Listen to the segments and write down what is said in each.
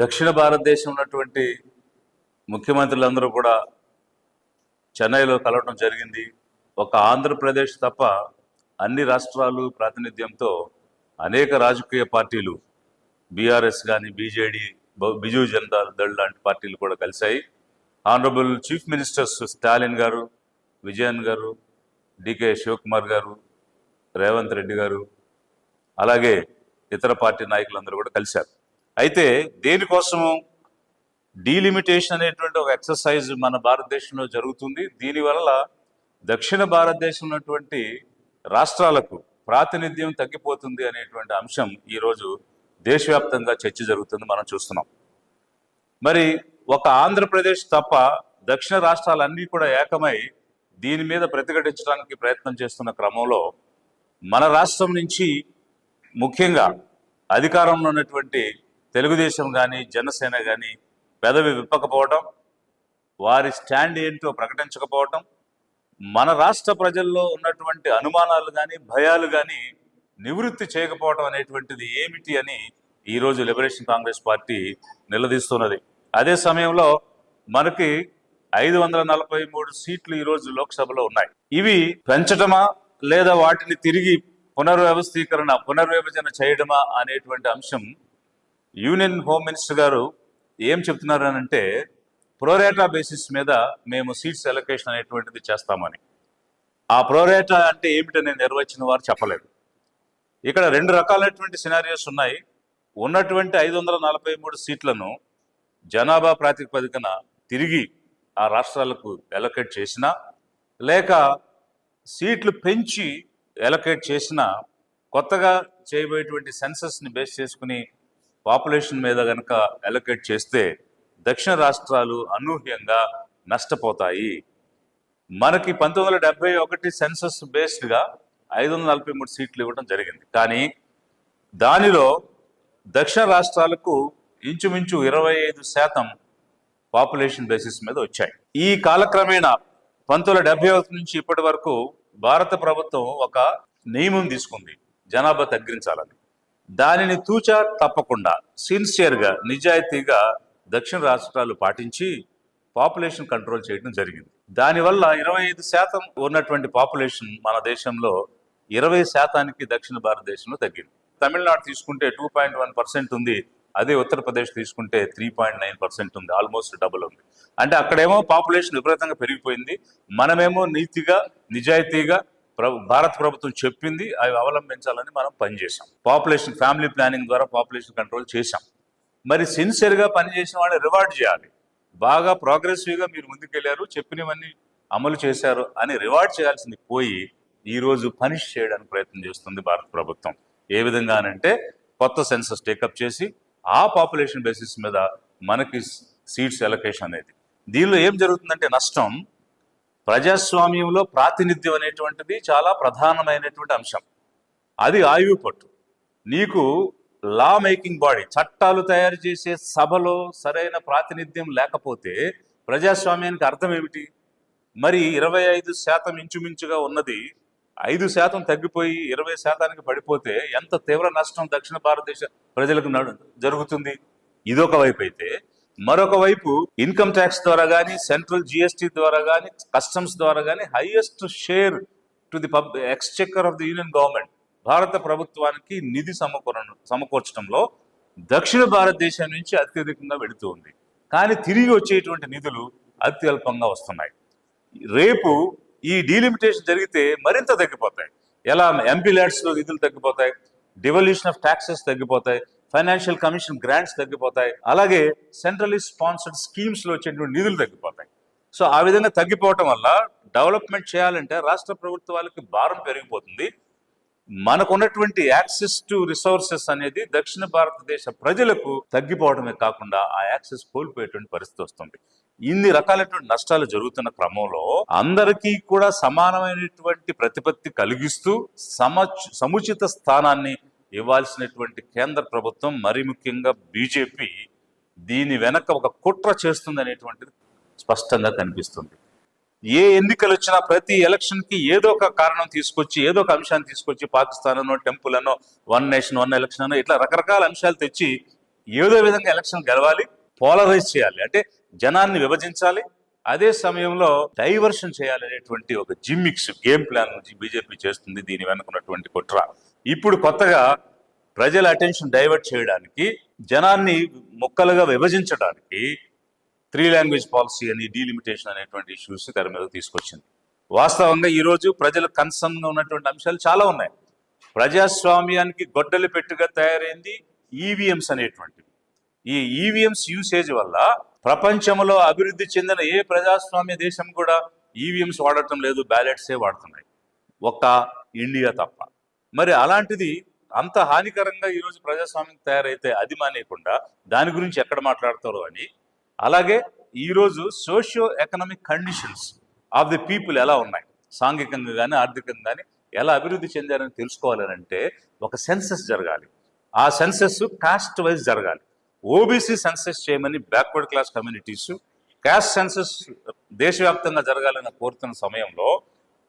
దక్షిణ భారతదేశం ఉన్నటువంటి ముఖ్యమంత్రులందరూ కూడా చెన్నైలో కలవడం జరిగింది. ఒక ఆంధ్రప్రదేశ్ తప్ప అన్ని రాష్ట్రాలు ప్రాతినిధ్యంతో అనేక రాజకీయ పార్టీలు బీఆర్ఎస్ కానీ బీజేడీ బిజు జనతా దళ్ లాంటి పార్టీలు కూడా కలిశాయి. ఆనరబుల్ చీఫ్ మినిస్టర్స్ స్టాలిన్ గారు విజయన్ గారు డికే శివకుమార్ గారు రేవంత్ రెడ్డి గారు అలాగే ఇతర పార్టీ నాయకులందరూ కూడా కలిశారు. అయితే దేనికోసము డీలిమిటేషన్ అనేటువంటి ఒక ఎక్సర్సైజ్ మన భారతదేశంలో జరుగుతుంది. దీనివల్ల దక్షిణ భారతదేశం ఉన్నటువంటి రాష్ట్రాలకు ప్రాతినిధ్యం తగ్గిపోతుంది అనేటువంటి అంశం ఈరోజు దేశవ్యాప్తంగా చర్చ జరుగుతుంది మనం చూస్తున్నాం. మరి ఒక ఆంధ్రప్రదేశ్ తప్ప దక్షిణ రాష్ట్రాలన్నీ కూడా ఏకమై దీని మీద ప్రతిఘటించడానికి ప్రయత్నం చేస్తున్న క్రమంలో మన రాష్ట్రం నుంచి ముఖ్యంగా అధికారంలో ఉన్నటువంటి తెలుగుదేశం కానీ జనసేన కానీ పెదవి విప్పకపోవటం వారి స్టాండ్ ఏంటో ప్రకటించకపోవటం మన రాష్ట్ర ప్రజల్లో ఉన్నటువంటి అనుమానాలు కానీ భయాలు కానీ నివృత్తి చేయకపోవడం అనేటువంటిది ఏమిటి అని ఈరోజు లిబరేషన్ కాంగ్రెస్ పార్టీ నిలదీస్తున్నది. అదే సమయంలో మనకి ఐదు వందల నలభై మూడు సీట్లు ఈరోజు లోక్సభలో ఉన్నాయి. ఇవి పెంచటమా లేదా వాటిని తిరిగి పునర్వ్యవస్థీకరణ పునర్విభజన చేయడమా అనేటువంటి అంశం యూనియన్ హోమ్ మినిస్టర్ గారు ఏం చెప్తున్నారు అని అంటే ప్రోరేటా బేసిస్ మీద మేము సీట్స్ ఎలకేషన్ అనేటువంటిది చేస్తామని. ఆ ప్రోరేటా అంటే ఏమిటనే నిర్వచనం వారు చెప్పలేదు. ఇక్కడ రెండు రకాలైనటువంటి సినారియోస్ ఉన్నాయి. ఉన్నటువంటి ఐదు వందల నలభై మూడు సీట్లను జనాభా ప్రాతిపదికన తిరిగి ఆ రాష్ట్రాలకు ఎలకేట్ చేసినా లేక సీట్లు పెంచి ఎలకేట్ చేసిన కొత్తగా చేయబోయేటువంటి సెన్సస్ని బేస్ చేసుకుని పాపులేషన్ మీద కనుక అలొకేట్ చేస్తే దక్షిణ రాష్ట్రాలు అనూహ్యంగా నష్టపోతాయి. మనకి పంతొమ్మిది వందల డెబ్బై ఒకటి సెన్సస్ బేస్డ్గా ఐదు వందల నలభై మూడు సీట్లు ఇవ్వడం జరిగింది. కానీ దానిలో దక్షిణ రాష్ట్రాలకు ఇంచుమించు ఇరవై ఐదు శాతం పాపులేషన్ బేసిస్ మీద వచ్చాయి. ఈ కాలక్రమేణా పంతొమ్మిది వందల డెబ్బై ఒకటి నుంచి ఇప్పటి వరకు భారత ప్రభుత్వం ఒక నియమం తీసుకుంది. జనాభా తగ్గించాలని. దానిని తూచా తప్పకుండా సిన్సియర్గా నిజాయితీగా దక్షిణ రాష్ట్రాలు పాటించి పాపులేషన్ కంట్రోల్ చేయడం జరిగింది. దానివల్ల ఇరవై ఐదు శాతం ఉన్నటువంటి పాపులేషన్ మన దేశంలో ఇరవై శాతానికి దక్షిణ భారతదేశంలో తగ్గింది. తమిళనాడు తీసుకుంటే టూ పాయింట్ వన్ పర్సెంట్ ఉంది అదే ఉత్తరప్రదేశ్ తీసుకుంటే త్రీ పాయింట్ నైన్ పర్సెంట్ ఉంది ఆల్మోస్ట్ డబుల్ ఉంది. అంటే అక్కడేమో పాపులేషన్ విపరీతంగా పెరిగిపోయింది. మనమేమో నీతిగా నిజాయితీగా భారత ప్రభుత్వం చెప్పింది అవి అవలంబించాలని మనం పనిచేసాం పాపులేషన్ ఫ్యామిలీ ప్లానింగ్ ద్వారా పాపులేషన్ కంట్రోల్ చేశాం. మరి సిన్సియర్గా పనిచేసిన వాళ్ళని రివార్డ్ చేయాలి. బాగా ప్రోగ్రెసివ్గా మీరు ముందుకెళ్ళారు చెప్పినవన్నీ అమలు చేశారు అని రివార్డ్ చేయాల్సింది పోయి ఈరోజు పనిష్ చేయడానికి ప్రయత్నం చేస్తుంది భారత ప్రభుత్వం. ఏ విధంగానంటే కొత్త సెన్సస్ టేకప్ చేసి ఆ పాపులేషన్ బేసిస్ మీద మనకి సీట్స్ ఎలకేషన్ అనేది. దీనిలో ఏం జరుగుతుందంటే నష్టం ప్రజాస్వామ్యంలో ప్రాతినిధ్యం అనేటువంటిది చాలా ప్రధానమైనటువంటి అంశం. అది ఆయువు పట్టు. నీకు లా మేకింగ్ బాడీ చట్టాలు తయారు చేసే సభలో సరైన ప్రాతినిధ్యం లేకపోతే ప్రజాస్వామ్యానికి అర్థం ఏమిటి? మరి ఇరవై ఐదు శాతం ఇంచుమించుగా ఉన్నది. ఐదు శాతం తగ్గిపోయి ఇరవై శాతానికి పడిపోతే ఎంత తీవ్ర నష్టం దక్షిణ భారతదేశ ప్రజలకు నడు- జరుగుతుంది? ఇదొక వైపు అయితే మరొక వైపు ఇన్కమ్ ట్యాక్స్ ద్వారా కానీ సెంట్రల్ జిఎస్టీ ద్వారా కానీ కస్టమ్స్ ద్వారా కానీ highest share to the pub exchequer of the union government భారత ప్రభుత్వానికి నిధి సమకూర సమకూర్చడంలో దక్షిణ భారతదేశం నుంచి అత్యధికంగా వెళుతూ ఉంది. కానీ తిరిగి వచ్చేటువంటి నిధులు అత్యల్పంగా వస్తున్నాయి. రేపు ఈ డీలిమిటేషన్ జరిగితే మరింత తగ్గిపోతాయి. ఎలా? ఎంపీ ల్యాడ్స్లో నిధులు తగ్గిపోతాయి. డివల్యూషన్ ఆఫ్ ట్యాక్సెస్ తగ్గిపోతాయి. ఫైనాన్షియల్ కమిషన్ గ్రాంట్స్ తగ్గిపోతాయి. అలాగే సెంట్రలీ స్పాన్సర్డ్ స్కీమ్స్లో వచ్చేటువంటి నిధులు తగ్గిపోతాయి. సో ఆ విధంగా తగ్గిపోవటం వల్ల డెవలప్మెంట్ చేయాలంటే రాష్ట్ర ప్రభుత్వాలకి భారం పెరిగిపోతుంది. మనకున్నటువంటి యాక్సెస్ టు రిసోర్సెస్ అనేది దక్షిణ భారతదేశ ప్రజలకు తగ్గిపోవడమే కాకుండా ఆ యాక్సెస్ కోల్పోయేటువంటి పరిస్థితి వస్తుంది. ఇన్ని రకాలైనటువంటి నష్టాలు జరుగుతున్న క్రమంలో అందరికీ కూడా సమానమైనటువంటి ప్రతిపత్తి కలిగిస్తూ సమ సముచిత స్థానాన్ని ఇవ్వాల్సినటువంటి కేంద్ర ప్రభుత్వం మరి ముఖ్యంగా బీజేపీ దీని వెనక ఒక కుట్ర చేస్తుంది అనేటువంటిది స్పష్టంగా కనిపిస్తుంది. ఏ ఎన్నికలు వచ్చినా ప్రతి ఎలక్షన్కి ఏదో ఒక కారణం తీసుకొచ్చి ఏదో ఒక అంశాన్ని తీసుకొచ్చి పాకిస్తాన్ అనో టెంపుల్ అనో వన్ నేషన్ వన్ ఎలక్షన్ అనో ఇట్లా రకరకాల అంశాలు తెచ్చి ఏదో విధంగా ఎలక్షన్ గెలవాలి పోలరైజ్ చేయాలి. అంటే జనాన్ని విభజించాలి అదే సమయంలో డైవర్షన్ చేయాలనేటువంటి ఒక జిమ్మిక్స్ గేమ్ ప్లాన్ నుంచి బీజేపీ చేస్తుంది దీని వెనుకున్నటువంటి కుట్ర. ఇప్పుడు కొత్తగా ప్రజల అటెన్షన్ డైవర్ట్ చేయడానికి జనాన్ని ముక్కలుగా విభజించడానికి త్రీ లాంగ్వేజ్ పాలసీ అని డీలిమిటేషన్ అనేటువంటి ఇష్యూస్ తెర మీద తీసుకొచ్చింది. వాస్తవంగా ఈరోజు ప్రజల కన్సర్న్గా ఉన్నటువంటి అంశాలు చాలా ఉన్నాయి. ప్రజాస్వామ్యానికి గొడ్డలి పెట్టుగా తయారైంది ఈవీఎంస్ అనేటువంటివి. ఈ ఈవీఎంస్ యూసేజ్ వల్ల ప్రపంచంలో అభివృద్ధి చెందిన ఏ ప్రజాస్వామ్య దేశం కూడా ఈవీఎంస్ వాడటం లేదు బ్యాలెట్సే వాడుతున్నాయి. ఒక్క ఇండియా తప్ప. మరి అలాంటిది అంత హానికరంగా ఈరోజు ప్రజాస్వామ్యం తయారైతే అది మానేయకుండా దాని గురించి ఎక్కడ మాట్లాడతారో అని. అలాగే ఈరోజు socio economic conditions of the people ఎలా ఉన్నాయి? సాంఘికంగా కానీ ఆర్థికంగా కానీ ఎలా అభివృద్ధి చెందారని తెలుసుకోవాలని అంటే ఒక సెన్సెస్ జరగాలి. ఆ సెన్సెస్ కాస్ట్ వైజ్ జరగాలి. ఓబీసీ సెన్సెస్ చేయమని backward class communities caste census దేశవ్యాప్తంగా జరగాలని కోరుతున్న సమయంలో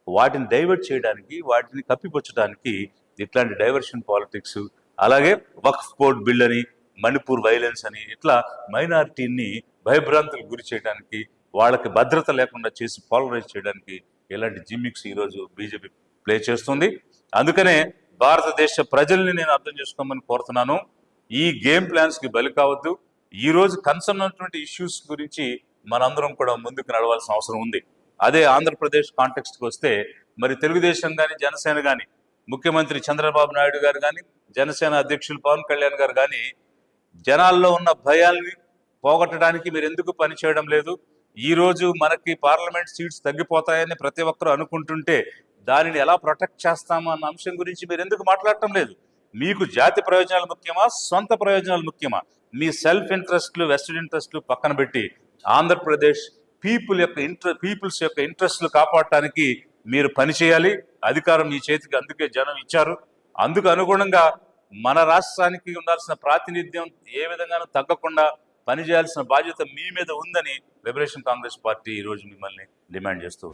వాటిని డైవర్ట్ చేయడానికి వాటిని కప్పిపుచ్చడానికి ఇట్లాంటి డైవర్షన్ పాలిటిక్స్ అలాగే వక్ఫ్ కోడ్ బిల్ అని మణిపూర్ వైలెన్స్ అని ఇట్లా మైనారిటీని భయభ్రాంతులకు గురి చేయడానికి వాళ్ళకి భద్రత లేకుండా చేసి పాలరైజ్ చేయడానికి ఇలాంటి జిమ్మిక్స్ ఈరోజు బీజేపీ ప్లే చేస్తుంది. అందుకనే భారతదేశ ప్రజల్ని నేను అర్థం చేసుకోమని కోరుతున్నాను. ఈ గేమ్ ప్లాన్స్కి బలి కావద్దు. ఈరోజు కన్సర్న్ ఉన్నటువంటి ఇష్యూస్ గురించి మనందరం కూడా ముందుకు నడవాల్సిన అవసరం ఉంది. అదే ఆంధ్రప్రదేశ్ కాంటెక్స్ట్కి వస్తే మరి తెలుగుదేశం కానీ జనసేన కానీ ముఖ్యమంత్రి చంద్రబాబు నాయుడు గారు కానీ జనసేన అధ్యక్షులు పవన్ కళ్యాణ్ గారు కానీ జనాల్లో ఉన్న భయాల్ని పోగొట్టడానికి మీరు ఎందుకు పనిచేయడం లేదు? ఈరోజు మనకి పార్లమెంట్ సీట్స్ తగ్గిపోతాయని ప్రతి ఒక్కరూ అనుకుంటుంటే దానిని ఎలా ప్రొటెక్ట్ చేస్తాము అన్న అంశం గురించి మీరు ఎందుకు మాట్లాడటం లేదు? మీకు జాతి ప్రయోజనాలు ముఖ్యమా? సొంత ప్రయోజనాలు ముఖ్యమా? మీ సెల్ఫ్ ఇంట్రెస్ట్లు వెస్టెడ్ ఇంట్రెస్ట్లు పక్కన పెట్టి ఆంధ్రప్రదేశ్ పీపుల్ యొక్క ఇంట్ర పీపుల్స్ యొక్క ఇంట్రెస్ట్లు కాపాడటానికి మీరు పని చేయాలి. అధికారం మీ చేతికి అందుకే జనం ఇచ్చారు. అందుకు అనుగుణంగా మన రాష్ట్రానికి ఉండాల్సిన ప్రాతినిధ్యం ఏ విధంగానూ తగ్గకుండా పనిచేయాల్సిన బాధ్యత మీ మీద ఉందని లిబరేషన్ కాంగ్రెస్ పార్టీ ఈ రోజు మిమ్మల్ని డిమాండ్ చేస్తూ